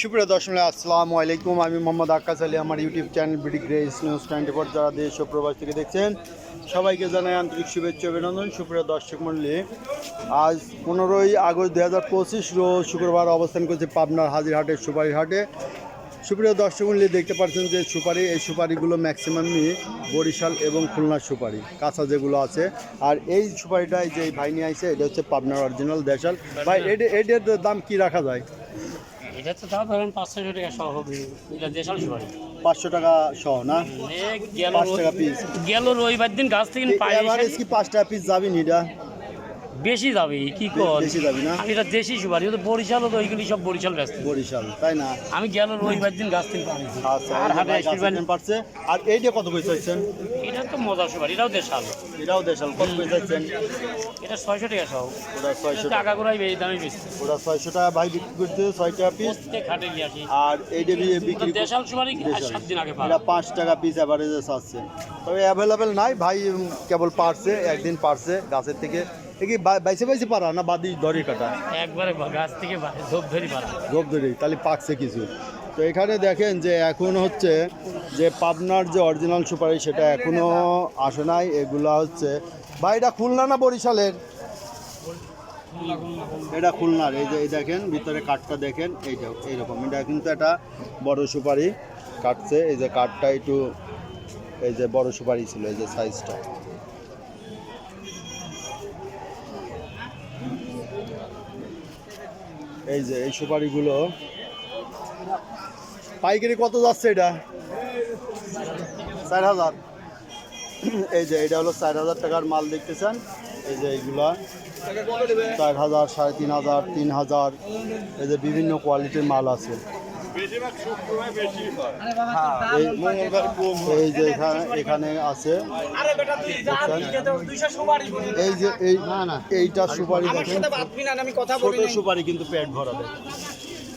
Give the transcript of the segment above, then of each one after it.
সুপ্রিয় দর্শক, আসসালামু আলাইকুম। আমি মোহাম্মদ আক্কাস আলী, আমার YouTube channel BD grace news twenty four যারা দেশ ও প্রবাস থেকে দেখছেন, সবাইকে জানাই আন্তরিক শুভেচ্ছা অভিনন্দন। সুপ্রিয় দর্শক মণ্ডলী, আজ পনেরোই আগস্ট দু হাজার পঁচিশ, রোজ শুক্রবার অবস্থান করছে পাবনার হাজিরহাটের সুপারি হাটে। সুপ্রিয় দর্শক মণ্ডলী, দেখতে পাচ্ছেন যে সুপারি, এই সুপারিগুলো ম্যাক্সিমামই বরিশাল এবং খুলনার সুপারি, কাঁচা যেগুলো আছে। আর এই সুপারিটাই যে ভাই নিয়ে আইছে, এটা হচ্ছে পাবনার অরিজিনাল দেশাল। ভাই এটা এটার দাম কি রাখা যায়? এটা তো তাও ধরেন পাঁচশো টাকা সহ হবে। এটা দেশাল সুপারি পাঁচশো টাকা সহ না? গেল পিস গেল রবিবার দিন গাছ থেকে পাঁচ টাকা পিস যাবি নিটা বেশি যাবে কি কর বেশি যাবি না? আমি এটা দেশি সুপারি ও তো বরিশাল তো ওইগুলি সব বরিশাল ব্যস্ত। বরিশাল তাই না? আমি গেল রবিবার দিন গাছ থেকে পাই আচ্ছা আর হাটে পারছে। আর এইটা কত করে চাইছেন? এটা তো মজার সুপারি এটাও দেশাল। এটাও দেশাল কত করে চাইছেন? এটা ছয়শো টাকা সহ ওটা ছয়শো টাকা। করাই এই দামে বেশি। ওটা ছয়শো টাকা ভাই বিক্রি করছে ছয় টাকা পিস হাটে নিয়ে আসি। আর বি- তো বিক্রি দেশাল সুপারি। সাত দিন আগে এটা পাঁচ টাকা পিস অ্যাভারেজে আছে তবে অ্যাভেলেবেল নাই ভাই কেবল পারছে একদিন পারছে গাছের থেকে। কি বাইসে বাইসে পারা না বাদি দড়ি কাটা? একবারে গাছ থেকে ধূপ ধরি পারা। ধরে তাহলে পাকছে কিছু। তো এখানে দেখেন যে এখন হচ্ছে যে পাবনার যে অরিজিনাল সুপারি সেটা এখনও আসে নাই এগুলা হচ্ছে বা এটা খুলনা না বরিশালের? এটা খুলনার এই যে এই দেখেন ভিতরে কাঠটা দেখেন এইটা এইরকম। এটা কিন্তু একটা বড় সুপারি কাটছে এই যে কাঠটা একটু এই যে বড় সুপারি ছিল এই যে সাইজটা এই যে, এই সুপারিগুলো। পাইকারি কত যাচ্ছে এটা? চার হাজার। এই যে, এটা হলো চার হাজার টাকার মাল দেখতেছেন। এই যে, এইগুলা। চার হাজার, সাড়ে তিন হাজার তিন হাজার। এই যে, বিভিন্ন কোয়ালিটির মাল আছে। এই এই যে এখানে এখানে আছে। এই যে এই না না। এইটা সুপারি দেখেন। আমি কথা ছোট সুপারি কিন্তু পেট ভরা দেয়।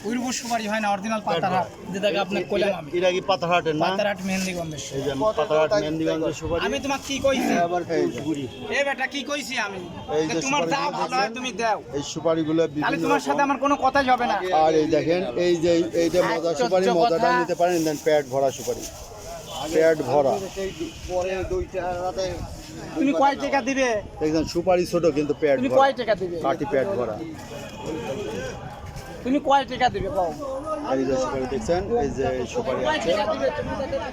উইরবুর সুপারি হয় না অরিজিনাল পাতারহাট যেটাকে আপনার কইলাম আমি। এটা কি পাতারহাটের না? পাতারহাট মেহেন্দিগঞ্জের এই যে পাতারহাট মেহেন্দিগঞ্জের সুপারি। আমি তোমাকে কি কইছি? এই যে ঘুরি বেটা কি কইছি আমি? এই যে যে তোমার যা ভালো হয় তুমি দাও। এই সুপারিগুলো তাহলে তোমার সাথে আমার কোনো কথাই হবে না। আর এই দেখেন এই যে এইটা মজা আশ্চর্য সুপারি মজাটা নিতে পারেন দেন পেট ভরা সুপারি। পেট ভরা। তুমি কয় টাকা দিবে? সুপারি ছোট কিন্তু পেট তুমি কয় টাকা দিবে? কাঠি পেট ভরা। তুমি কয় টাকা দিবে যে সুপারি দেখছেন এই যে সুপারি আছে।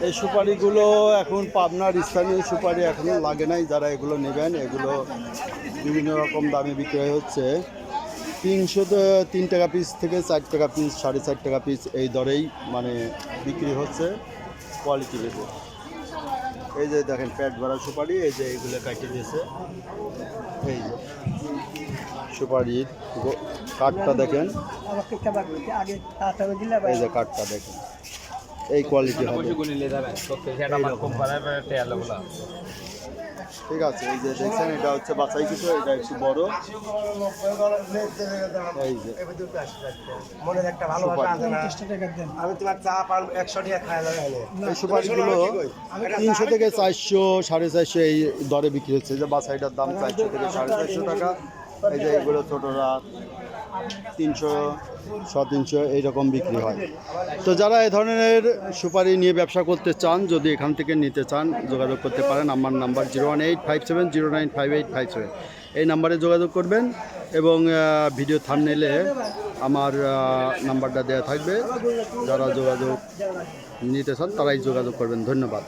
এই সুপারিগুলো এখন পাবনার স্থানীয় সুপারি এখনও লাগে নাই যারা এগুলো নেবেন এগুলো বিভিন্ন রকম দামে বিক্রয় হচ্ছে। তিনশো তিন টাকা পিস থেকে চার টাকা পিস সাড়ে চার টাকা পিস এই দরেই মানে বিক্রি হচ্ছে কোয়ালিটি ভেবে এই যে দেখেন প্যাট ভরা সুপারি এই যে এইগুলো কাটিয়ে দিয়েছে। এই যে সুপারি কাঠটা দেখেন। এই যে কাঠটা দেখেন। এই কোয়ালিটি হবে। ঠিক আছে এই যে দেখছেন এটা হচ্ছে বাছাই কিছু এটা একটু বড়। এই যে। মনের একটা ভালোবাসা আছে না? আমি তোমার চা পান একশো টাকা খাই এই সুপারিগুলো তিনশো থেকে চারশো সাড়ে চারশো এই দরে বিক্রি হচ্ছে। যে বাছাইটার দাম চারশো থেকে সাড়ে চারশো টাকা। এই যে এগুলো ছোটোরা তিনশো ছ তিনশো এইরকম বিক্রি হয়। তো যারা এ ধরনের সুপারি নিয়ে ব্যবসা করতে চান, যদি এখান থেকে নিতে চান, যোগাযোগ করতে পারেন। আমার number zero one eight five seven, zero nine five eight five seven. এই নাম্বারে যোগাযোগ করবেন এবং ভিডিও থামনেলে আমার নাম্বারটা দেওয়া থাকবে। যারা যোগাযোগ নিতে চান, তারাই যোগাযোগ করবেন। ধন্যবাদ।